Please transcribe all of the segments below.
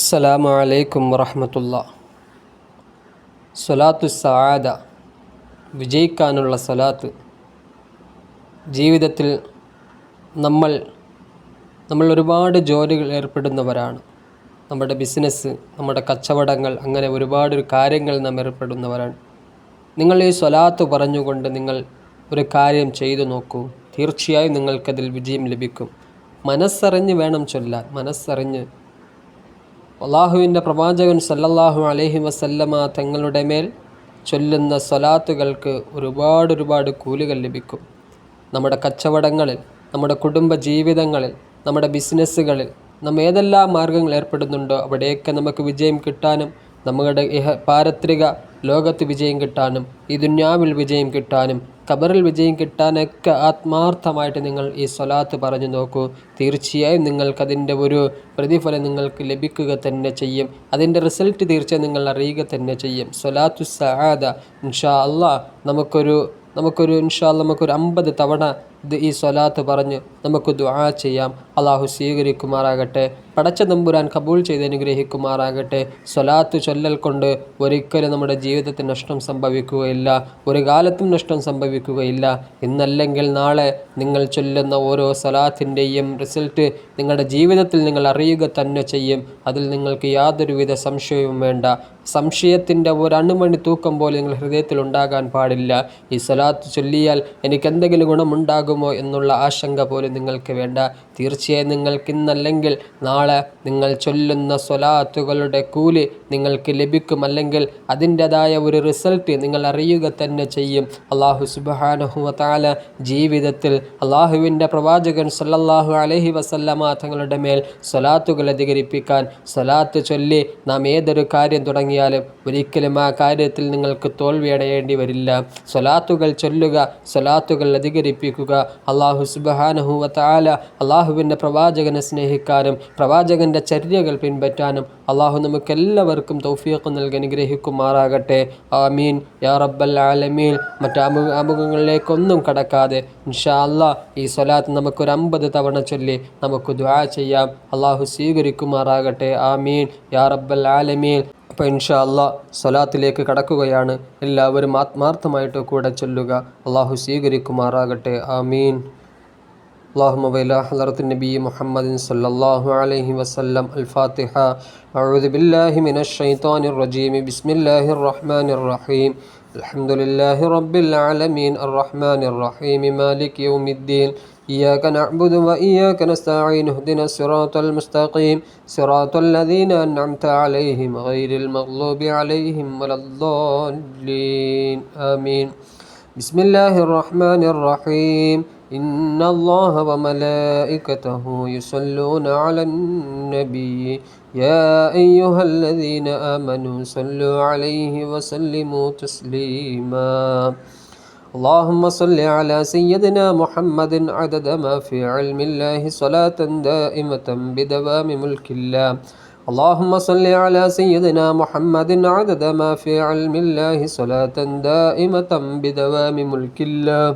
അസ്സലാമു അലൈക്കും വറഹമത്തുള്ള. സ്വലാത്തു സആദ വിജയിക്കാനുള്ള സ്വലാത്ത്. ജീവിതത്തിൽ നമ്മൾ നമ്മൾ ഒരുപാട് ജോലികൾ ഏർപ്പെടുന്നവരാണ്. നമ്മുടെ ബിസിനസ് നമ്മുടെ കച്ചവടങ്ങൾ അങ്ങനെ ഒരുപാട് കാര്യങ്ങൾ നാം ഏർപ്പെടുന്നവരാണ്. നിങ്ങൾ ഈ സ്വലാത്ത് പറഞ്ഞുകൊണ്ട് നിങ്ങൾ ഒരു കാര്യം ചെയ്തു നോക്കൂ. തീർച്ചയായും നിങ്ങൾക്കതിൽ വിജയം ലഭിക്കും. മനസ്സറിഞ്ഞ് വേണം ചൊല്ലാൻ. മനസ്സറിഞ്ഞ് അള്ളാഹുവിന്റെ പ്രവാചകൻ സല്ലല്ലാഹു അലൈഹി വസല്ലമ തങ്ങളുടെ മേൽ ചൊല്ലുന്ന സ്വലാത്തുകൾക്ക് ഒരുപാട് ഒരുപാട് കൂലികൾ ലഭിക്കും. നമ്മുടെ കച്ചവടങ്ങളിൽ നമ്മുടെ കുടുംബ ജീവിതങ്ങളിൽ നമ്മുടെ ബിസിനസ്സുകളിൽ നാം ഏതെല്ലാം മാർഗങ്ങൾ ഏർപ്പെടുന്നുണ്ടോ അവിടെയൊക്കെ നമുക്ക് വിജയം കിട്ടാനും നമ്മുടെ പാരത്രിക ലോകത്ത് വിജയം കിട്ടാനും ഈ ദുന്യാവിൽ വിജയം കിട്ടാനും ഖബറിൽ വിജയം കിട്ടാനൊക്കെ ആത്മാർത്ഥമായിട്ട് നിങ്ങൾ ഈ സ്വലാത്ത് പറഞ്ഞു നോക്കൂ. തീർച്ചയായും നിങ്ങൾക്കതിന്റെ ഒരു പ്രതിഫലം നിങ്ങൾക്ക് ലഭിക്കുക തന്നെ ചെയ്യും. അതിന്റെ റിസൾട്ട് തീർച്ചയായും നിങ്ങൾ അറിയുക തന്നെ ചെയ്യും. സ്വലാത്തു സഹാദ ഇൻഷാ അള്ളാ നമുക്കൊരു നമുക്കൊരു ഇൻഷാ നമുക്കൊരു അമ്പത് തവണ ഇത് ഈ സ്വലാത്ത് പറഞ്ഞ് നമുക്ക് ദുആ ചെയ്യാം. അള്ളാഹു സ്വീകരിക്കുമാറാകട്ടെ. പടച്ച തമ്പുരാൻ കബൂൾ ചെയ്ത് അനുഗ്രഹിക്കുമാറാകട്ടെ. സ്വലാത്ത് ചൊല്ലൽ കൊണ്ട് ഒരിക്കലും നമ്മുടെ ജീവിതത്തിൽ നഷ്ടം സംഭവിക്കുകയില്ല. ഒരു കാലത്തും നഷ്ടം സംഭവിക്കുകയില്ല. ഇന്നല്ലെങ്കിൽ നാളെ നിങ്ങൾ ചൊല്ലുന്ന ഓരോ സ്വലാത്തിന്റെയും റിസൾട്ട് നിങ്ങളുടെ ജീവിതത്തിൽ നിങ്ങൾ അറിയുക തന്നെ ചെയ്യും. അതിൽ നിങ്ങൾക്ക് യാതൊരുവിധ സംശയവും വേണ്ട. സംശയത്തിന്റെ അണുമണി തൂക്കം പോലെ നിങ്ങൾ ഹൃദയത്തിൽ ഉണ്ടാകാൻ പാടില്ല. ഈ സ്വലാത്ത് ചൊല്ലിയാൽ എനിക്കെന്തെങ്കിലും ഗുണമുണ്ടാകുമോ എന്നുള്ള ആശങ്ക പോലും നിങ്ങൾക്ക് വേണ്ട. തീർച്ചയായും നിങ്ങൾക്ക് ഇന്നല്ലെങ്കിൽ നാളെ നിങ്ങൾ ചൊല്ലുന്ന സ്വലാത്തുകളുടെ കൂലി നിങ്ങൾക്ക് ലഭിക്കും. അല്ലെങ്കിൽ അതിന്റെതായ ഒരു റിസൾട്ട് നിങ്ങൾ അറിയുക തന്നെ ചെയ്യും. അള്ളാഹു സുബാനഹു താല ജീവിതത്തിൽ അള്ളാഹുവിന്റെ പ്രവാചകൻ സല്ലല്ലാഹു അലഹി വസല്ലമ തങ്ങളുടെ മേൽ സ്വലാത്തുകൾ അധികരിപ്പിക്കാൻ സ്വലാത്ത് ചൊല്ലി നാം ഏതൊരു കാര്യം തുടങ്ങിയാലും ഒരിക്കലും ആ കാര്യത്തിൽ നിങ്ങൾക്ക് തോൽവി അടയേണ്ടി വരില്ല. സ്വലാത്തുകൾ ചൊല്ലുക സ്വലാത്തുകൾ അധികരിപ്പിക്കുക. അള്ളാഹു സുബാനഹു താല അള്ളാഹുവിന്റെ പ്രവാചകനെ സ്നേഹിക്കാനും പ്രവാചകന്റെ ചര്യകൾ പിൻപറ്റാനും അള്ളാഹു നമുക്കെല്ലാവർക്കും തൗഫീഖ് നൽകി അനുഗ്രഹിക്കുമാറാകട്ടെ. ആമീൻ. യാ റബ്ബൽ ആലമീൻ. മറ്റ് ആമുഖങ്ങളിലേക്കൊന്നും കടക്കാതെ ഇൻഷാ അല്ലാ ഈ സ്വലാത്ത് നമുക്കൊരു അമ്പത് തവണ ചൊല്ലി നമുക്ക് ദ്വാ ചെയ്യാം. അള്ളാഹു സ്വീകരിക്കുമാറാകട്ടെ. ആമീൻ. യാ റബ്ബൽ ആലമീൻ. അപ്പോൾ ഇൻഷാ അല്ലാ സ്വലാത്തിലേക്ക് കടക്കുകയാണ്. എല്ലാവരും ആത്മാർത്ഥമായിട്ട് കൂടെ ചൊല്ലുക. അള്ളാഹു സ്വീകരിക്കുമാറാകട്ടെ. ആമീൻ. اللهم وإلى حضرة النبي محمد صلى الله عليه وسلم. الفاتحة. أعوذ بالله من الشيطان الرجيم. بسم الله الرحمن الرحيم. الحمد لله رب العالمين. الرحمن الرحيم. مالك يوم الدين. إياك نعبد وإياك نستعين. اهدنا الصراط المستقيم. صراط الذين أنعمت عليهم غير المغضوب عليهم ولا الضالين. آمين. بسم الله الرحمن الرحيم. إن الله وملائكته يصلون على النبي يا أيها الذين آمنوا صلوا عليه وسلموا تسليما اللهم صل على سيدنا محمد عدد ما في علم الله صلاة دائمة بدوام ملك الله اللهم صل على سيدنا محمد عدد ما في علم الله صلاة دائمة بدوام ملك الله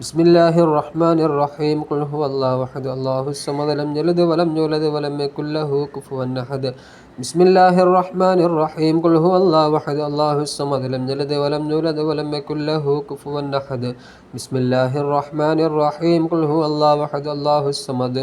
ബിസ്മില്ലാഹി റഹ്മാൻ റഹീം കുൽഹു അള്ളാഹു അഹദ് അള്ളാഹു സമദലം ജലദ് വലം ജുലദ് വലം യക്കുല്ലഹു കുഫുവൻ അഹദ്. ബിസ്മില്ലാഹി റഹ്മാൻ റഹീം കുൽഹു അള്ളാഹു അഹദ് അള്ളാഹു സമദലം ജലദ് വലം ജുലദ് വലം യക്കുല്ലഹു കുഫുവൻ അഹദ്. ബിസ്മില്ലാഹി റഹ്മാൻ റഹീം കുൽഹു അള്ളാഹു അഹദ്. അള്ളാഹു സമദ്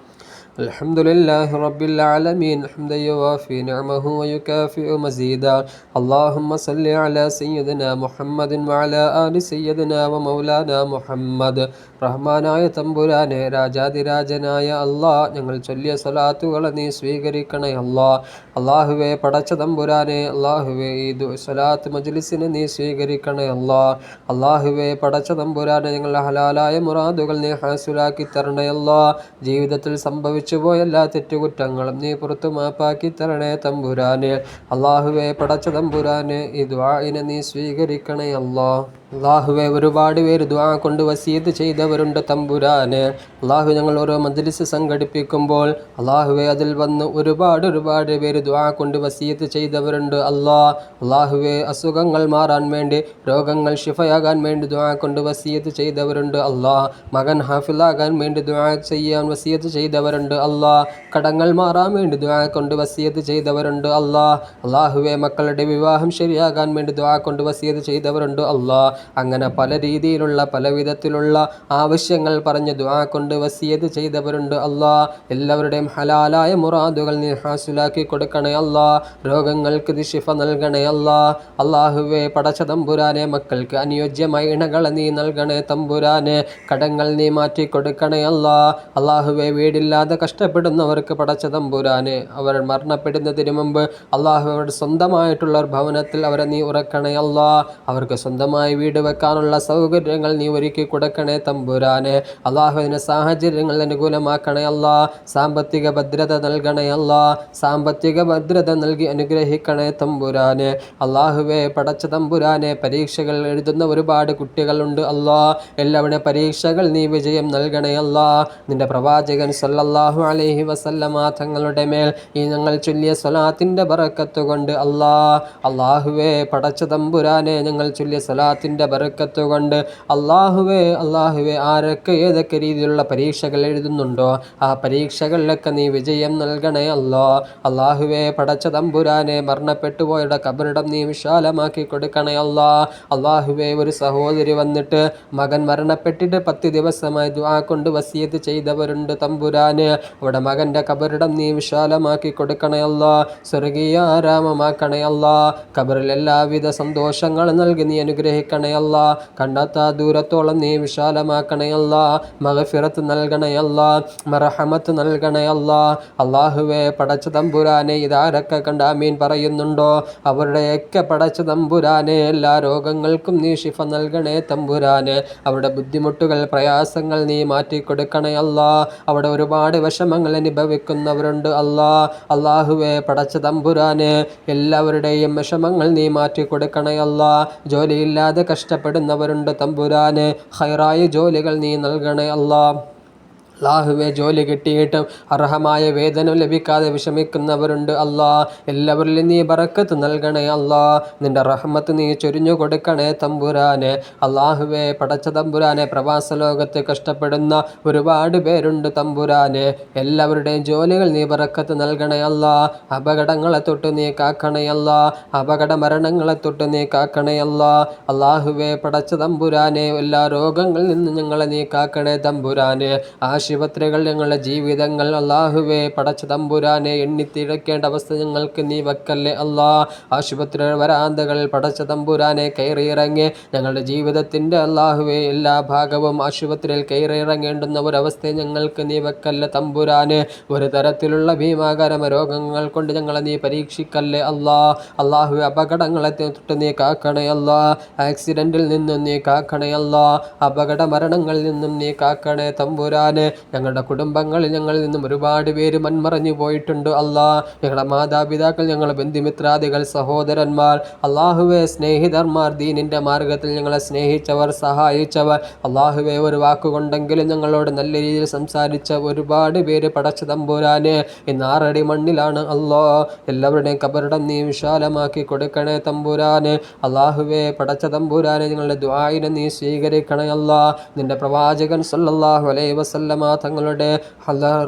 الحمد لله رب العالمين حمدا يوافي نعمه ويكافئ مزيدا اللهم صل على سيدنا محمد وعلى آل سيدنا ومولانا محمد റഹ്മാനായ തമ്പുരാനെ രാജാതിരാജനായ അള്ളാ ഞങ്ങൾ ചൊല്ലിയ സ്വലാത്തുകളെ നീ സ്വീകരിക്കണേ അള്ളാ അള്ളാഹുവെ പടച്ച തമ്പുരാനെ അള്ളാഹുവെ ഈ സ്വലാത്ത് മജ്ലിസിനെ നീ സ്വീകരിക്കണേ അള്ളാ അള്ളാഹുവെ പടച്ച തമ്പുരാനെ ഞങ്ങൾ ഹലാലായ മുറാദുകൾ നീ ഹാസുലാക്കി തരണേ അള്ളാ ജീവിതത്തിൽ സംഭവിച്ചു പോയ എല്ലാ തെറ്റുകുറ്റങ്ങളും നീ പുറത്തു മാപ്പാക്കി തരണേ തമ്പുരാനെ. അള്ളാഹുവെ പടച്ച തമ്പുരാനെ ഈ ദ്വാഇനെ നീ സ്വീകരിക്കണേ അല്ലോ. അള്ളാഹുവെ ഒരുപാട് പേര് ദ്വാ കൊണ്ട് വസീത് ചെയ്തവരുണ്ട് തമ്പുരാന്. അള്ളാഹു ഞങ്ങൾ ഓരോ മജ്ലിസ് സംഘടിപ്പിക്കുമ്പോൾ അള്ളാഹുവെ അതിൽ വന്ന് ഒരുപാട് ഒരുപാട് പേര് ദ്വാ കൊണ്ട് വസീത്ത് ചെയ്തവരുണ്ട് അള്ളാ അള്ളാഹുവെ അസുഖങ്ങൾ മാറാൻ വേണ്ടി രോഗങ്ങൾ ഷിഫയാകാൻ വേണ്ടി ദ്വാ കൊണ്ട് വസീത്ത് ചെയ്തവരുണ്ട് അള്ളാ മകൻ ഹാഫിലാകാൻ വേണ്ടി ദ്വാ ചെയ്യാൻ വസീത്ത് ചെയ്തവരുണ്ട് അള്ളാ കടങ്ങൾ മാറാൻ വേണ്ടി ദ്വാ കൊണ്ട് വസിയത്ത് ചെയ്തവരുണ്ട്. അല്ലാ അള്ളാഹുവെ മക്കളുടെ വിവാഹം ശരിയാകാൻ വേണ്ടി ദ്വാ കൊണ്ട് വസിയത്ത് ചെയ്തവരുണ്ട്. അല്ലാ അങ്ങനെ പല രീതിയിലുള്ള പല വിധത്തിലുള്ള ആവശ്യങ്ങൾ പറഞ്ഞ് ദ്വാ കൊണ്ട് വസിയത് ചെയ്തവരുണ്ട്. അല്ലാ എല്ലാവരുടെയും ഹലാലായ മുറാദുകൾ നീ ഹാസിലാക്കി കൊടുക്കണേ. അല്ലാ രോഗങ്ങൾക്ക് ഷിഫ നൽകണേ. അല്ലാ അള്ളാഹുവെ പടച്ച തമ്പുരാനെ മക്കൾക്ക് അനുയോജ്യമായ ഇണകളെ നീ നൽകണേ തമ്പുരാനെ. കടങ്ങൾ നീ മാറ്റി കൊടുക്കണേ അല്ലാ അള്ളാഹുവെ വീടില്ലാതെ കഷ്ടപ്പെടുന്നവർക്ക് പടച്ച തമ്പുരാനെ അവർ മരണപ്പെടുന്നതിന് മുമ്പ് അള്ളാഹു അവരുടെ സ്വന്തമായിട്ടുള്ള ഒരു ഭവനത്തിൽ അവരെ നീ ഉറക്കണേ അള്ളാ. അവർക്ക് സ്വന്തമായി വീട് വെക്കാനുള്ള സൗകര്യങ്ങൾ നീ ഒരുക്കി കൊടുക്കണേ തമ്പുരാനെ. അള്ളാഹുവിന് സാഹചര്യങ്ങൾ അനുകൂലമാക്കണേ അല്ലാ സാമ്പത്തിക ഭദ്രത നൽകണേ അല്ലാ സാമ്പത്തിക ഭദ്രത നൽകി അനുഗ്രഹിക്കണേ തമ്പുരാനെ. അള്ളാഹുവെ പടച്ച തമ്പുരാനെ പരീക്ഷകൾ എഴുതുന്ന ഒരുപാട് കുട്ടികളുണ്ട് അല്ലാ എല്ലാവരുടെ പരീക്ഷകൾ നീ വിജയം നൽകണേ അല്ലാ നിന്റെ പ്രവാചകൻ സല്ലല്ലാഹു അലൈഹി വസല്ലമ തങ്ങളുടെ മേൽ ഈ ഞങ്ങൾ ചൊല്ലിയ സ്വലാത്തിന്റെ ബറക്കത്ത് കൊണ്ട് അല്ലാ അള്ളാഹുവേ പടച്ച തമ്പുരാനെ ഞങ്ങൾ ചൊല്ലിയ സ്വലാത്തിന്റെ ബറക്കത്ത് കൊണ്ട് അള്ളാഹുവേ അള്ളാഹുവേ ആരൊക്കെ ഏതൊക്കെ രീതിയിലുള്ള പരീക്ഷകൾ എഴുതുന്നുണ്ടോ ആ പരീക്ഷകളിലൊക്കെ നീ വിജയം നൽകണേ അല്ലോ. അള്ളാഹുവേ പടച്ച തമ്പുരാനെ മരണപ്പെട്ടു പോയുടെ കബറിടം നീ വിശാലമാക്കി കൊടുക്കണേ അല്ലാ. അള്ളാഹുവേ ഒരു സഹോദരി വന്നിട്ട് മകൻ മരണപ്പെട്ടിട്ട് പത്ത് ദിവസമായി ദ്വാ കൊണ്ട് വസിയത്ത് ചെയ്തവരുണ്ട് തമ്പുരാന്. അവിടെ മകന്റെ കബറിടം നീ വിശാലമാക്കി കൊടുക്കണയല്ല സ്വർഗീയ ആരാമമാക്കണയല്ല കബറിൽ എല്ലാവിധ സന്തോഷങ്ങളും നൽകി നീ അനുഗ്രഹിക്കണയല്ല കണ്ടെത്താ ദൂരത്തോളം നീ വിശാലമാക്കണയല്ല മഹഫിറത്ത് നൽകണയല്ല മറഹമത്ത് നൽകണയല്ല അള്ളാഹുവെ പടച്ച തമ്പുരാനെ ഇതാരൊക്കെ കണ്ട മീൻ പറയുന്നുണ്ടോ? അവരുടെയൊക്കെ പടച്ച തമ്പുരാനെ എല്ലാ രോഗങ്ങൾക്കും നീ ശിഫ നൽകണേ തമ്പുരാനെ. അവരുടെ ബുദ്ധിമുട്ടുകൾ പ്രയാസങ്ങൾ നീ മാറ്റിക്കൊടുക്കണയല്ല അവിടെ ഒരുപാട് വിഷമങ്ങൾ അനുഭവിക്കുന്നവരുണ്ട് അല്ലാ അള്ളാഹുവെ പടച്ച തമ്പുരാന് എല്ലാവരുടെയും വിഷമങ്ങൾ നീ മാറ്റി കൊടുക്കണേ അല്ലാ. ജോലിയില്ലാതെ കഷ്ടപ്പെടുന്നവരുണ്ട് തമ്പുരാന്. ഹൈറായ ജോലികൾ നീ നൽകണേ അല്ലാ. അള്ളാഹുവെ ജോലി കിട്ടിയിട്ടും അർഹമായ വേതനം ലഭിക്കാതെ വിഷമിക്കുന്നവരുണ്ട് അല്ലാ. എല്ലാവരിലും നീ ബറക്കത്ത് നൽകണേ അല്ലാ. നിന്റെ റഹ്മത്ത് നീ ചൊരിഞ്ഞു കൊടുക്കണേ തമ്പുരാനെ. അള്ളാഹുവെ പടച്ച തമ്പുരാനെ പ്രവാസ ലോകത്ത് കഷ്ടപ്പെടുന്ന ഒരുപാട് പേരുണ്ട് തമ്പുരാനെ. എല്ലാവരുടെയും ജോലികൾ നീ ബറക്കത്ത് നൽകണേ അല്ലാ. അപകടങ്ങളെ തൊട്ട് നീ കാക്കണേ അല്ലാ. അപകട മരണങ്ങളെ തൊട്ട് നീ കാക്കണേ അല്ലാ. അള്ളാഹുവെ പടച്ച തമ്പുരാനെ എല്ലാ രോഗങ്ങളിൽ നിന്ന് ഞങ്ങളെ നീ കാക്കണേ തമ്പുരാനെ. ആശ ആശുപത്രികൾ ഞങ്ങളുടെ ജീവിതങ്ങൾ അള്ളാഹുവെ പടച്ച തമ്പുരാനെ എണ്ണിത്തിഴക്കേണ്ട അവസ്ഥ ഞങ്ങൾക്ക് നീ വെക്കല്ലേ അള്ളാ. ആശുപത്രി വരാന്തകളിൽ പടച്ച തമ്പുരാനെ കയറിയിറങ്ങി ഞങ്ങളുടെ ജീവിതത്തിന്റെ അള്ളാഹുവെ എല്ലാ ഭാഗവും ആശുപത്രിയിൽ കയറിയിറങ്ങേണ്ടുന്ന ഒരവസ്ഥ ഞങ്ങൾക്ക് നീ വെക്കല്ലേ തമ്പുരാന്. ഒരു തരത്തിലുള്ള ഭീമാകരമ രോഗങ്ങൾ കൊണ്ട് ഞങ്ങളെ നീ പരീക്ഷിക്കല്ലേ അള്ളാ. അള്ളാഹു അപകടങ്ങളെ തൊട്ട് നീ കാക്കണേ അല്ലാ ആക്സിഡന്റിൽ നിന്നും നീ കാക്കണേ അല്ലാ അപകട മരണങ്ങളിൽ നിന്നും നീ കാക്കണേ തമ്പുരാനെ. ഞങ്ങളുടെ കുടുംബങ്ങളിൽ ഞങ്ങളിൽ നിന്നും ഒരുപാട് പേര് മൺമറഞ്ഞു പോയിട്ടുണ്ട്. അല്ലാ ഞങ്ങളുടെ മാതാപിതാക്കൾ ഞങ്ങളുടെ ബന്ധുമിത്രാദികൾ സഹോദരന്മാർ അള്ളാഹുവെ സ്നേഹിതന്മാർ ദീനിന്റെ മാർഗത്തിൽ ഞങ്ങളെ സ്നേഹിച്ചവർ സഹായിച്ചവർ. അള്ളാഹുവെ ഒരു വാക്കുകൊണ്ടെങ്കിലും ഞങ്ങളോട് നല്ല രീതിയിൽ സംസാരിച്ച ഒരുപാട് പേര് പടച്ച തമ്പുരാന് ഇന്ന് ആറടി മണ്ണിലാണ്. അല്ലോ എല്ലാവരുടെയും കബറിടം നീ വിശാലമാക്കി കൊടുക്കണേ തമ്പുരാന്. അള്ളാഹുവെ പടച്ച തമ്പുരാനെ ഞങ്ങളുടെ ദ്വായിനെ നീ സ്വീകരിക്കണേ അല്ലാ. നിന്റെ പ്രവാചകൻ സല്ലാഹു അലൈഹി വസല്ലമ തങ്ങളുടെ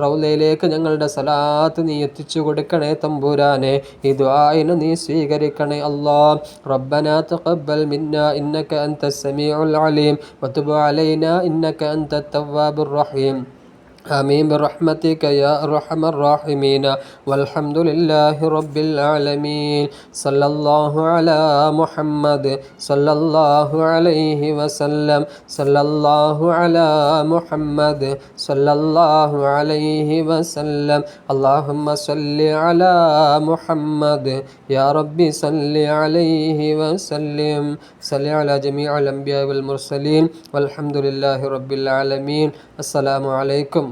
റൗലയിലേക്ക് ഞങ്ങളുടെ സലാത്ത് നീ എത്തിച്ചു കൊടുക്കണേ തമ്പുരാനെ. ഇത് ആയിന് നീ സ്വീകരിക്കണേ അല്ലാ. റബ്ബന തഖബ്ബൽ മിന്ന ഇന്നക അൻത സമീഉൽ അലീം. വതുബ് അലൈനാ ഇന്നക തവ്വാബുർ റഹീം. آمين برحمتك يا أرحم الراحمين والحمد لله رب العالمين صلى الله على محمد صلى الله عليه وسلم صلى الله على محمد صلى الله عليه وسلم اللهم صل على محمد يا ربي صل عليه وسلم صل على جميع الأنبياء والمرسلين والحمد لله رب العالمين السلام عليكم